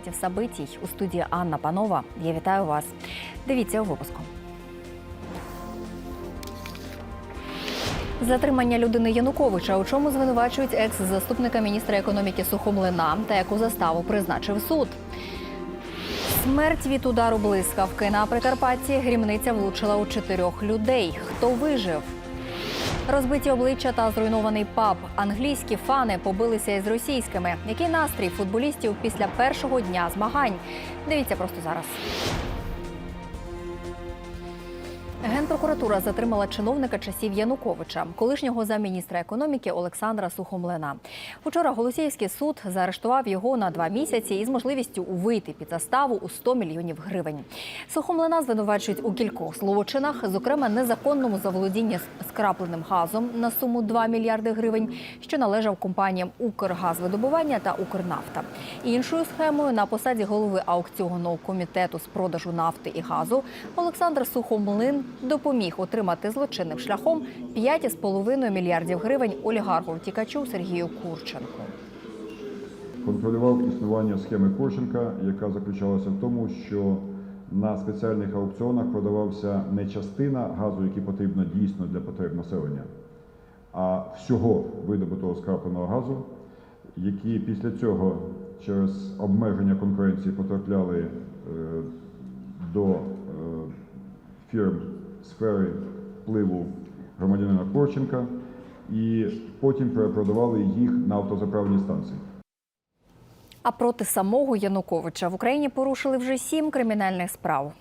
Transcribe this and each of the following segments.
кореспондентів Сабитій у студії Анна Панова. Я вітаю вас. Дивіться у випуску. Затримання людини Януковича, у чому звинувачують екс-заступника міністра економіки Сухомлина та яку заставу призначив суд. Смерть від удару блискавки на Прикарпатті грімниця влучила у чотирьох людей. Хто вижив? Розбиті обличчя та зруйнований паб. Англійські фани побилися із російськими. Який настрій футболістів після першого дня змагань? Дивіться просто зараз. Генпрокуратура затримала чиновника часів Януковича, колишнього замміністра економіки Олександра Сухомлина. Учора Голосіївський суд заарештував його на два місяці із можливістю вийти під заставу у 100 мільйонів гривень. Сухомлина звинувачують у кількох злочинах, зокрема незаконному заволодінні скрапленим газом на суму 2 мільярди гривень, що належав компаніям Укргазвидобування та Укрнафта. Іншою схемою на посаді голови аукціонного комітету з продажу нафти і газу Олександр Сухомлин допоміг отримати злочинним шляхом 5,5 мільярдів гривень олігарху втікачу Сергію Курченку. контролював існування схеми Корченка, яка заключалася в тому, що на спеціальних аукціонах продавався не частина газу, який потрібно дійсно для потреб населення, а всього видобутого скрапленого газу, які після цього через обмеження конкуренції потрапляли е, до е, фірм сфери впливу громадянина Корченка і потім перепродавали їх на автозаправні станції. А проти самого Януковича в Україні порушили вже сім кримінальних справ.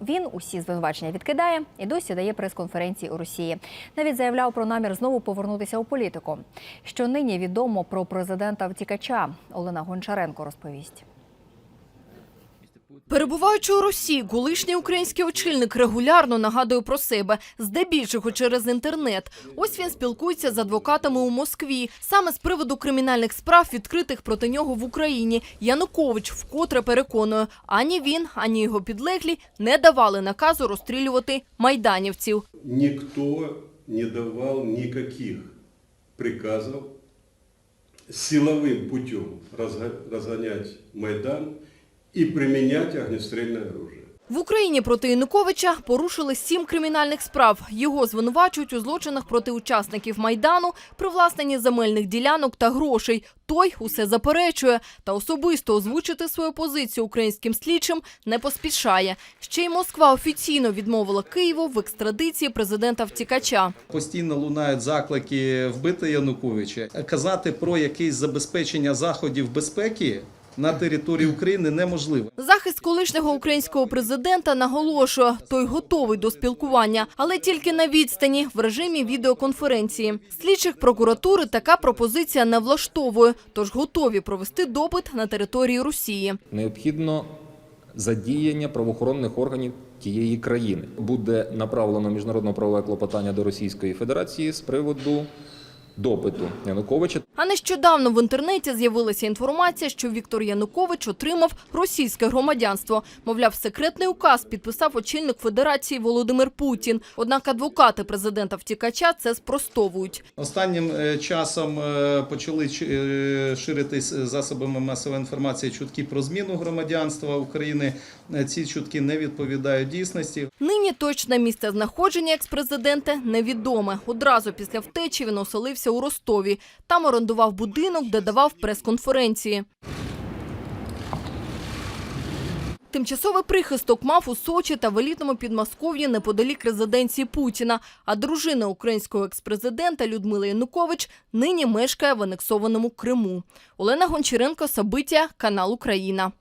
Він усі звинувачення відкидає і досі дає прес-конференції у Росії. Навіть заявляв про намір знову повернутися у політику. Що нині відомо про президента втікача Олена Гончаренко розповість. Перебуваючи у Росії, колишній український очільник регулярно нагадує про себе, здебільшого через інтернет. Ось він спілкується з адвокатами у Москві. Саме з приводу кримінальних справ, відкритих проти нього в Україні. Янукович вкотре переконує, ані він, ані його підлеглі не давали наказу розстрілювати майданівців. Никто не давал никаких приказов силовым путем разгонять Майдан и применять огнестрельное оружие. В Україні проти Януковича порушили сім кримінальних справ. Його звинувачують у злочинах проти учасників Майдану, привласненні земельних ділянок та грошей. Той усе заперечує та особисто озвучити свою позицію українським слідчим не поспішає. Ще й Москва офіційно відмовила Києву в екстрадиції президента втікача. Постійно лунають заклики вбити Януковича. Казати про якесь забезпечення заходів безпеки на території України неможливо. Захист колишнього українського президента наголошує, той готовий до спілкування, але тільки на відстані в режимі відеоконференції. Слідчих прокуратури така пропозиція не влаштовує, тож готові провести допит на території Росії. необхідно задіяння правоохоронних органів тієї країни. Буде направлено міжнародне правове клопотання до Російської Федерації з приводу допиту Януковича. А нещодавно в інтернеті з'явилася інформація, що Віктор Янукович отримав російське громадянство. Мовляв, секретний указ підписав очільник Федерації Володимир Путін. Однак адвокати президента втікача це спростовують. Останнім е, часом е, почали е, ширитись засобами масової інформації чутки про зміну громадянства України. Ці чутки не відповідають дійсності. Нині точне місце знаходження експрезидента невідоме. Одразу після втечі він оселився у Ростові. Там орендував будинок, де давав прес-конференції. Тимчасовий прихисток мав у Сочі та в елітному Підмосков'ї неподалік резиденції Путіна. А дружина українського експрезидента Людмила Янукович нині мешкає в анексованому Криму. Олена Гончаренко, Сабиття, канал Україна.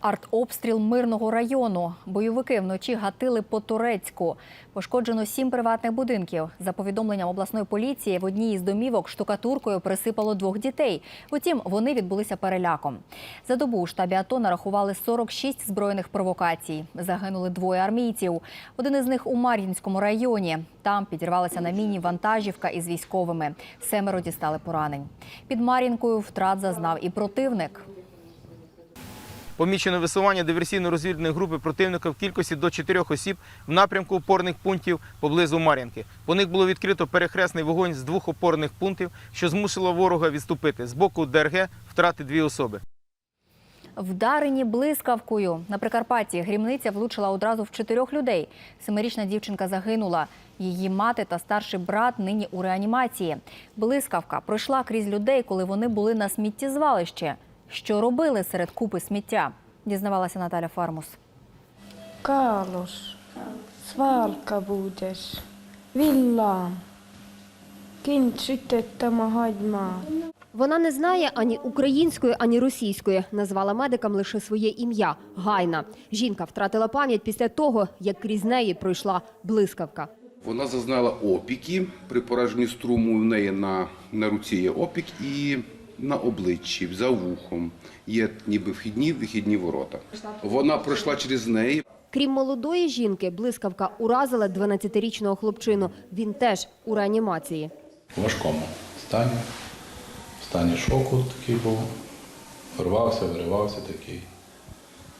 Артобстріл мирного району. Бойовики вночі гатили по Турецьку. Пошкоджено сім приватних будинків. За повідомленням обласної поліції, в одній із домівок штукатуркою присипало двох дітей. Утім, вони відбулися переляком. За добу у штабі АТО нарахували 46 збройних провокацій. Загинули двоє армійців. Один із них у Мар'їнському районі. Там підірвалася на міні вантажівка із військовими. Семеро дістали поранень. Під Мар'їнкою втрат зазнав і противник. Помічено висування диверсійно-розвідної групи противника в кількості до 4 осіб в напрямку опорних пунктів поблизу Мар'їнки. По них було відкрито перехресний вогонь з двох опорних пунктів, що змусило ворога відступити. З боку ДРГ втрати дві особи. Вдарені блискавкою на Прикарпатті грімниця влучила одразу в чотирьох людей. Семирічна дівчинка загинула. Її мати та старший брат нині у реанімації. Блискавка пройшла крізь людей, коли вони були на сміттєзвалищі. Що робили серед купи сміття? Дізнавалася Наталя Фармус. Sválka budeš. Villám. Kint sütöttem a. Вона не знає ані української, ані російської. Назвала медикам лише своє ім'я Гайна. Жінка втратила пам'ять після того, як крізь неї пройшла блискавка. Вона зазнала опіки при пораженні струму. В неї на, на руці є опік і на обличчі, за вухом. Є ніби вхідні, вихідні ворота. Вона пройшла через неї. Крім молодої жінки, блискавка уразила 12-річного хлопчину. Він теж у реанімації. в важкому стані, в стані шоку такий був, рвався, виривався такий.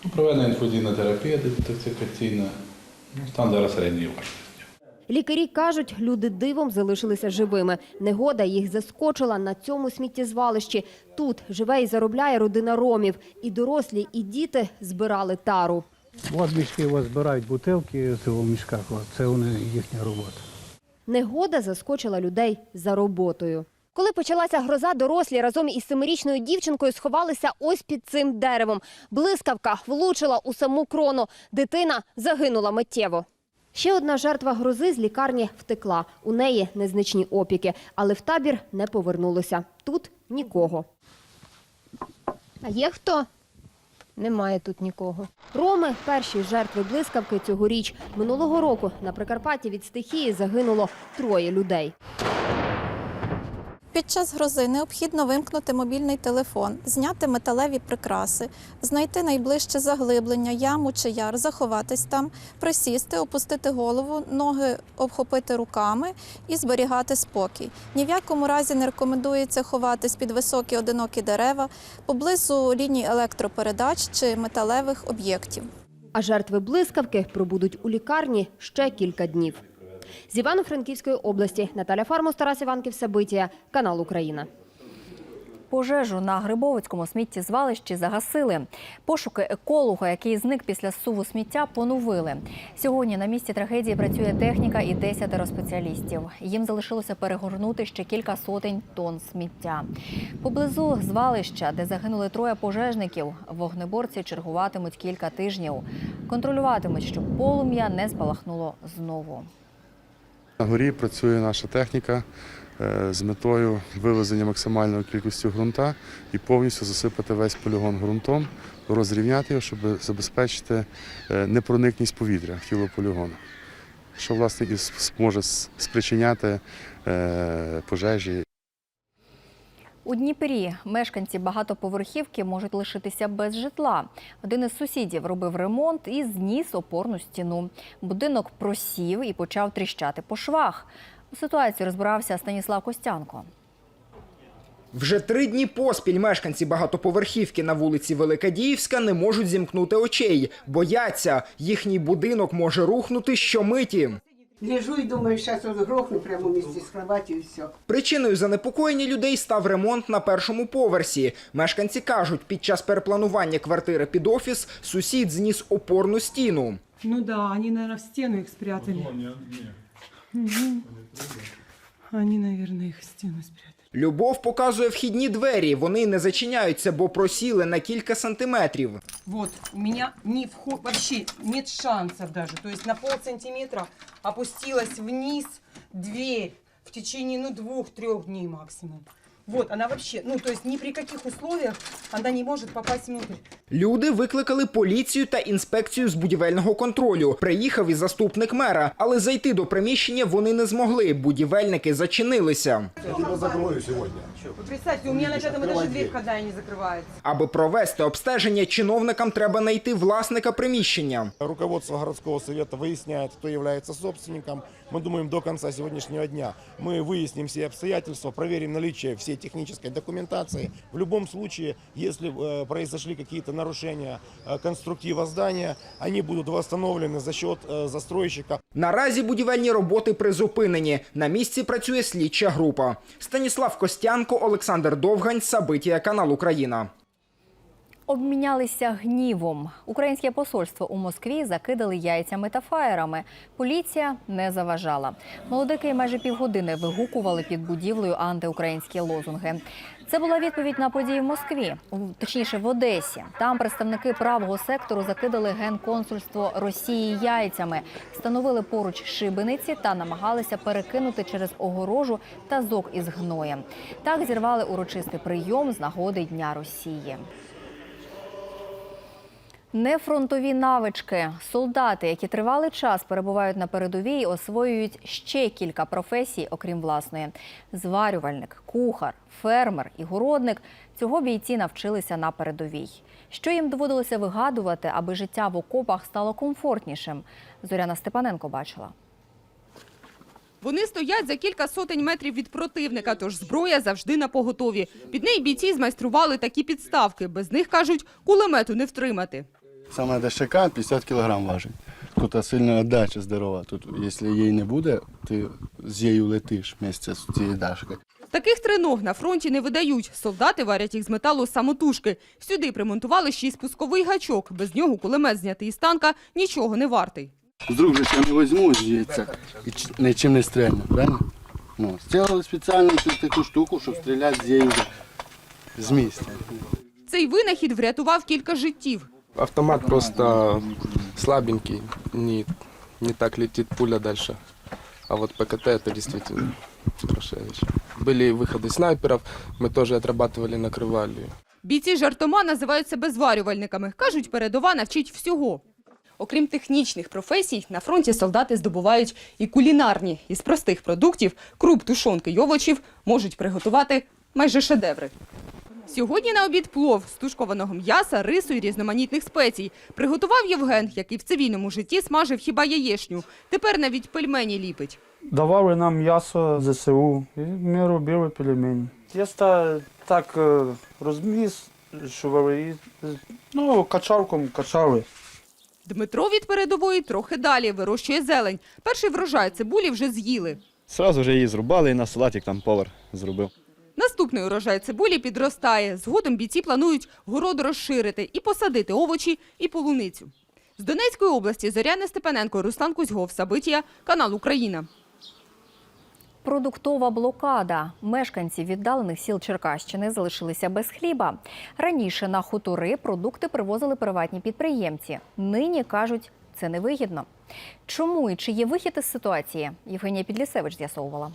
Ну, проведена інфузійна терапія детоксикаційна, ну, стан зараз середньої важкості. Лікарі кажуть, люди дивом залишилися живими. Негода їх заскочила на цьому сміттєзвалищі. Тут живе і заробляє родина ромів. І дорослі, і діти збирали тару. От мішки ось збирають бутилки це у мішках. Це вони їхня робота. Негода заскочила людей за роботою. Коли почалася гроза, дорослі разом із семирічною дівчинкою сховалися ось під цим деревом. Блискавка влучила у саму крону. Дитина загинула миттєво. Ще одна жертва грози з лікарні втекла. У неї незначні опіки, але в табір не повернулося. Тут нікого. А є хто? Немає тут нікого. Роми перші жертви блискавки цьогоріч. Минулого року на Прикарпатті від стихії загинуло троє людей. Під час грози необхідно вимкнути мобільний телефон, зняти металеві прикраси, знайти найближче заглиблення, яму чи яр, заховатись там, присісти, опустити голову, ноги обхопити руками і зберігати спокій. Ні в якому разі не рекомендується ховатись під високі одинокі дерева, поблизу ліній електропередач чи металевих об'єктів. А жертви блискавки пробудуть у лікарні ще кілька днів. З Івано-Франківської області Наталя Фармус, Тарас Іванків, Сабитія, канал Україна. Пожежу на Грибовицькому сміттєзвалищі загасили. Пошуки еколога, який зник після суву сміття, поновили. Сьогодні на місці трагедії працює техніка і десятеро спеціалістів. Їм залишилося перегорнути ще кілька сотень тонн сміття. Поблизу звалища, де загинули троє пожежників, вогнеборці чергуватимуть кілька тижнів. Контролюватимуть, щоб полум'я не спалахнуло знову. На горі працює наша техніка е, з метою вивезення максимальної кількості ґрунта і повністю засипати весь полігон ґрунтом, розрівняти його, щоб забезпечити е, непроникність повітря в тіло полігону, що власне і зможе спричиняти е, пожежі У Дніпрі мешканці багатоповерхівки можуть лишитися без житла. Один із сусідів робив ремонт і зніс опорну стіну. Будинок просів і почав тріщати по швах. У ситуації розбирався Станіслав Костянко. Вже три дні поспіль мешканці багатоповерхівки на вулиці Великодіївська не можуть зімкнути очей. Бояться, їхній будинок може рухнути щомиті. Лежу і думаю, зараз грохну прямо в місці з кроваті і все. Причиною занепокоєння людей став ремонт на першому поверсі. Мешканці кажуть, під час перепланування квартири під офіс сусід зніс опорну стіну. Ну да, они, наверное, в стену их спрятали. Мгм. Они, наверное, их в стену спрятали. Любов показує вхідні двері. Вони не зачиняються, бо просіли на кілька сантиметрів. Вот, у меня не вход, вообще нет шансов даже. То есть на пол сантиметра опустилась вниз дверь в течение, ну, двух-трех дней максимум. Вот, она вообще, ну, то есть ни при каких условиях она не может попасть внутрь. Люди викликали поліцію та інспекцію з будівельного контролю. Приїхав і заступник мера, але зайти до приміщення вони не змогли. Будівельники зачинилися. Вы представьте, у меня на пятом этаже дверь когда не закрывается. Аби провести обстеження, чиновникам треба знайти власника приміщення. Руководство городского совета выясняет, кто является собственником, Мы думаем, до конца сегодняшнего дня мы выясним все обстоятельства, проверим наличие всей технической документации. В любом случае, если э, произошли какие-то нарушения э, конструктива здания, они будут восстановлены за счет э, застройщика. Наразі будівельні роботи призупинені. На місці працює слідча група. Станіслав Костянко, Олександр Довгань, Сабитія, канал Україна. Обмінялися гнівом. Українське посольство у Москві закидали яйцями та фаєрами. Поліція не заважала. Молодики майже півгодини вигукували під будівлею антиукраїнські лозунги. Це була відповідь на події в Москві, точніше в Одесі. Там представники правого сектору закидали генконсульство Росії яйцями, встановили поруч шибениці та намагалися перекинути через огорожу тазок із гноєм. Так зірвали урочистий прийом з нагоди Дня Росії. Нефронтові навички. Солдати, які тривалий час перебувають на передовій, освоюють ще кілька професій, окрім власної: зварювальник, кухар, фермер і городник. Цього бійці навчилися на передовій. Що їм доводилося вигадувати, аби життя в окопах стало комфортнішим? Зоряна Степаненко бачила. Вони стоять за кілька сотень метрів від противника, тож зброя завжди на поготові. Під неї бійці змайстрували такі підставки. Без них, кажуть, кулемету не втримати. Саме дешика 50 кг важить. Тут сильна отдача здорова. Тут, якщо її не буде, ти з нею летиш місце з цією дашкою. Таких триног на фронті не видають. Солдати варять їх з металу самотужки. Сюди примонтували ще й спусковий гачок. Без нього кулемет знятий із танка нічого не вартий. З друг же я не візьму звідси і нічим не стрельну, правильно? Ну, зробили спеціально цю таку штуку, щоб стріляти з нею з місця. Цей винахід врятував кілька життів. Автомат просто слабенький, не, не так летит пуля дальше. А вот ПКТ это действительно хорошая вещь. Были выходы снайперов, мы тоже отрабатывали, накрывали. Бійці жартома називають себе зварювальниками. Кажуть, передова навчить всього. Окрім технічних професій, на фронті солдати здобувають і кулінарні. Із простих продуктів круп, тушонки й овочів можуть приготувати майже шедеври. Сьогодні на обід плов з тушкованого м'яса, рису і різноманітних спецій. Приготував Євген, який в цивільному житті смажив хіба яєшню. Тепер навіть пельмені ліпить. Давали нам м'ясо ЗСУ, і ми робили пельмені. Тісто так е, розмішували і ну, качалком качали. Дмитро від передової трохи далі вирощує зелень. Перший врожай цибулі вже з'їли. Сразу вже її зрубали і на салатик там повар зробив. Наступний урожай цибулі підростає. Згодом бійці планують город розширити і посадити овочі і полуницю. З Донецької області Зоряна Степаненко, Руслан Кузьгов, Сабитія, канал Україна. Продуктова блокада. Мешканці віддалених сіл Черкащини залишилися без хліба. Раніше на хутори продукти привозили приватні підприємці. Нині кажуть, це невигідно. Чому і чи є вихід із ситуації? Євгенія Підлісевич з'ясовувала.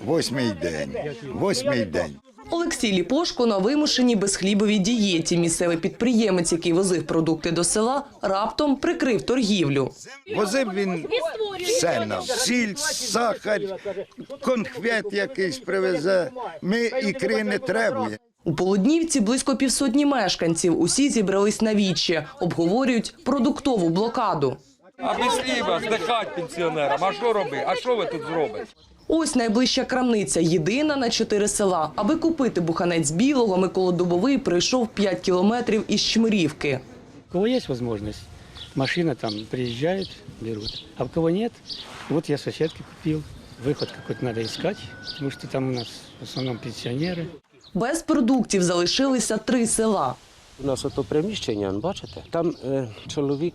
Восьмий день. Восьмий день. Олексій Ліпошко на вимушеній безхлібовій дієті. Місцевий підприємець, який возив продукти до села, раптом прикрив торгівлю. Возив він все нам. Сіль, сахар, конхвет якийсь привезе. Ми ікри не требуємо. У Полуднівці близько півсотні мешканців. Усі зібрались на віче, обговорюють продуктову блокаду. А без хліба здихать пенсіонерам. А що роби? А що ви тут зробите? Ось найближча крамниця, єдина на чотири села. Аби купити буханець білого, Микола Дубовий прийшов 5 кілометрів із Чмирівки. У кого есть возможность, машина там приезжает, берут. А у кого нет, вот я соседке купил. Выход какой-то надо искать, потому что там у нас в основном пенсионеры. Без продуктів залишилися три села. У нас ото приміщення, бачите? Там е, чоловік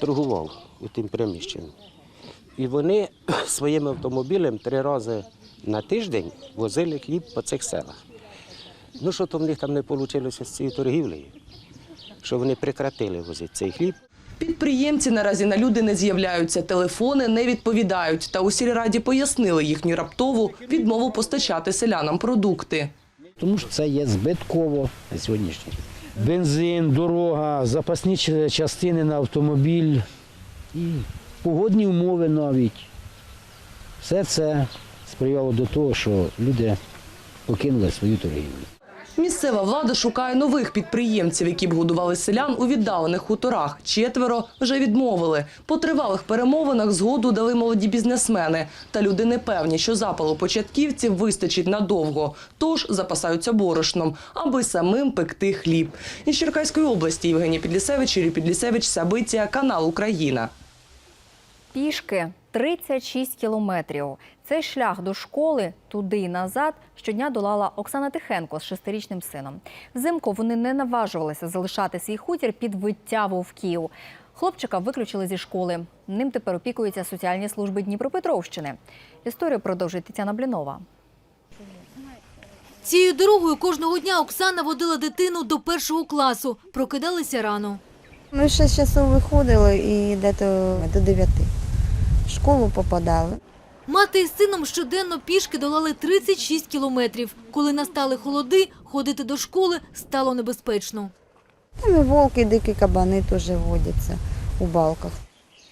торгував у тим приміщенні. І вони своїм автомобілем три рази на тиждень возили хліб по цих селах. Ну, що то в них там не вийшло з цією торгівлею, що вони прекратили возити цей хліб. Підприємці наразі на люди не з'являються, телефони не відповідають. Та у сільраді пояснили їхню раптову відмову постачати селянам продукти. Тому що це є збитково на сьогоднішній. Бензин, дорога, запасні частини на автомобіль і погодні умови навіть. Все це сприяло до того, що люди покинули свою торгівлю. Місцева влада шукає нових підприємців, які б годували селян у віддалених хуторах. Четверо вже відмовили. По тривалих перемовинах згоду дали молоді бізнесмени. Та люди не певні, що запалу початківців вистачить надовго. Тож запасаються борошном, аби самим пекти хліб. Із Черкаської області Євгеній Підлісевич, Юрій Підлісевич, Сабиття, канал Україна. Пішки 36 кілометрів. Цей шлях до школи туди і назад щодня долала Оксана Тихенко з шестирічним сином. Взимку вони не наважувалися залишати свій хутір під виття вовків. Хлопчика виключили зі школи. Ним тепер опікуються соціальні служби Дніпропетровщини. Історію продовжує Тетяна Блінова. Цією дорогою кожного дня Оксана водила дитину до першого класу. Прокидалися рано. Ми в 6 часов виходили і десь до 9 в школу попадали. Мати із сином щоденно пішки долали 36 кілометрів. Коли настали холоди, ходити до школи стало небезпечно. Там і волки, дикі кабани теж водяться у балках.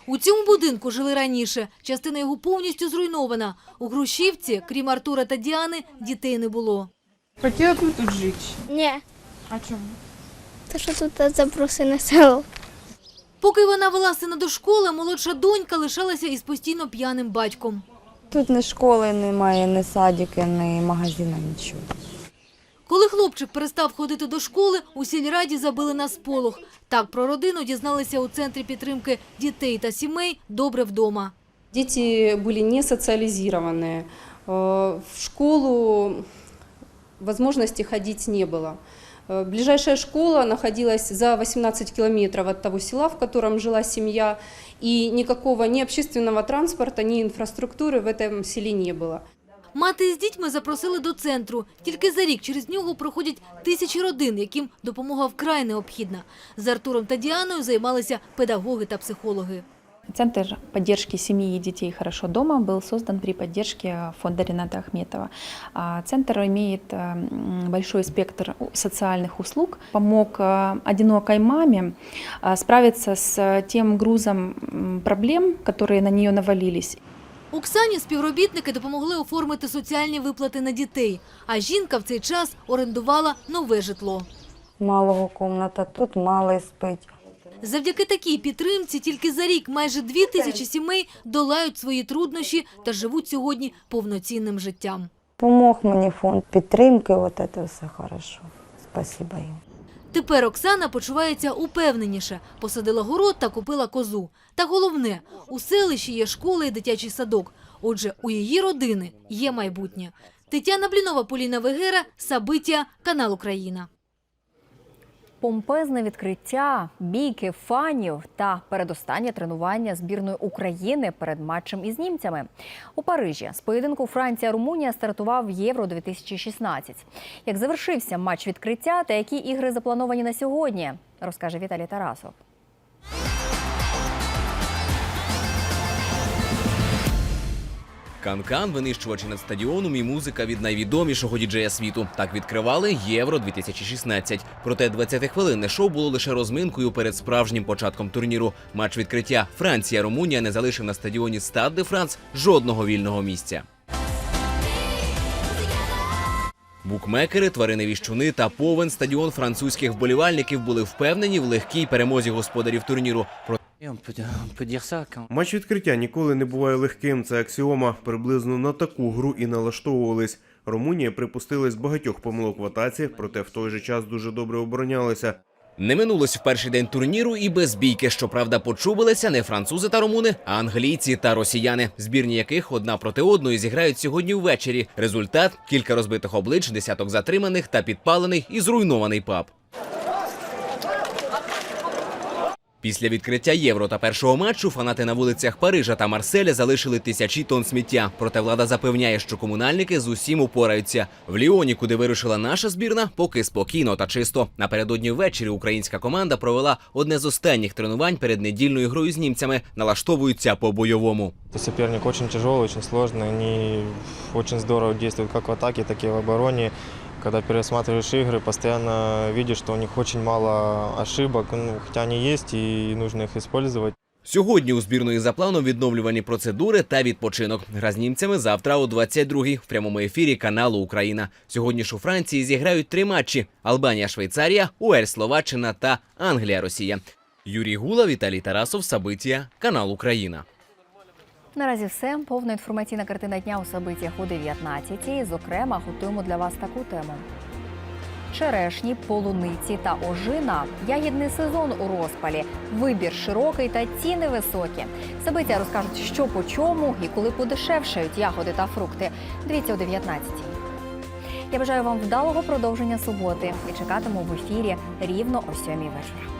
У цьому будинку жили раніше. Частина його повністю зруйнована. У Грушівці, крім Артура та Діани, дітей не було. Хотіла б тут жити? Ні, А чому? то що тут запросили село. Поки вона вела сина до школи, молодша донька лишалася із постійно п'яним батьком. Тут ні школи немає, ні садики, ні магазину, нічого. Коли хлопчик перестав ходити до школи, у сільраді забили на сполох. Так про родину дізналися у центрі підтримки дітей та сімей «Добре вдома». Дети были не социализированы. Э, В школу возможности ходить не было. Э, Ближайшая школа находилась за 18 километров от того села, в котором жила семья, и никакого ни общественного транспорта, ни инфраструктуры в этом селе не было. Мати з дітьми запросили до центру. Тільки за рік через нього проходять тисячі родин, яким допомога вкрай необхідна. З Артуром та Діаною займалися педагоги та психологи. Центр поддержки семьи и детей «Хорошо дома» был создан при поддержке фонда Рената Ахметова. А, Центр имеет э, м, большой спектр у- социальных услуг, помог э, одинокой маме а, справиться с тем грузом м, проблем, которые на нее навалились. Оксані співробітники допомогли оформити соціальні виплати на дітей, а жінка в цей час орендувала нове житло. Малого комната, тут малий спить. Завдяки такій підтримці тільки за рік майже дві тисячі сімей долають свої труднощі та живуть сьогодні повноцінним життям. Помог мені фонд підтримки, от це все хорошо. Спасибо їм. Тепер Оксана почувається упевненіше. Посадила город та купила козу. Та головне, у селищі є школа і дитячий садок. Отже, у її родини є майбутнє. Тетяна Блінова, Поліна Вегера, Сабиття, канал Україна. Помпезне відкриття, бійки фанів та передостаннє тренування збірної України перед матчем із німцями. У Парижі з поєдинку Франція-Румунія стартував Євро 2016. Як завершився матч відкриття та які ігри заплановані на сьогодні, розкаже Віталій Тарасов. Канкан, винищувачі над стадіоном і музика від найвідомішого діджея світу. Так відкривали Євро 2016. Проте 20-хвилинне шоу було лише розминкою перед справжнім початком турніру. Матч відкриття Франція-Румунія не залишив на стадіоні Стад де Франс жодного вільного місця. Букмекери, тварини віщуни та повен стадіон французьких вболівальників були впевнені в легкій перемозі господарів турніру. Матч відкриття ніколи не буває легким. Це аксіома. Приблизно на таку гру і налаштовувались. Румунія припустилась багатьох помилок в атаці, проте в той же час дуже добре оборонялися. Не минулось в перший день турніру і без бійки. Щоправда, почубилися не французи та румуни, а англійці та росіяни, збірні яких одна проти одної зіграють сьогодні ввечері. Результат кілька розбитих облич, десяток затриманих та підпалений і зруйнований паб. Після відкриття євро та першого матчу фанати на вулицях Парижа та Марселя залишили тисячі тонн сміття. Проте влада запевняє, що комунальники з усім упораються. В Ліоні, куди вирушила наша збірна, поки спокійно та чисто. Напередодні ввечері українська команда провела одне з останніх тренувань перед недільною грою з німцями. Налаштовуються по бойовому. Соперник очень тяжелый, очень сложный. Они очень здорово действуют как в атаке, так и в обороне. Когда пересматриваешь игры, постоянно видишь, что у них очень мало ошибок, ну, хотя они есть и нужно их использовать. Сьогодні у збірної за планом відновлювані процедури та відпочинок. Гра з німцями завтра о 22-й в прямому ефірі каналу Україна. Сьогодні ж у Франції зіграють три матчі: Албанія, Швейцарія, Уельс, Словаччина та Англія, Росія. Юрій Гула, Віталій Тарасов, Сабитія, канал Україна. Наразі все. Повна інформаційна картина дня у собитіях о 19-й. Зокрема, готуємо для вас таку тему. Черешні, полуниці та ожина. Ягідний сезон у розпалі. Вибір широкий та ціни високі. Собиття розкажуть, що по чому і коли подешевшають ягоди та фрукти. Дивіться о 19-й. Я бажаю вам вдалого продовження суботи і чекатиму в ефірі рівно о 7 вечора.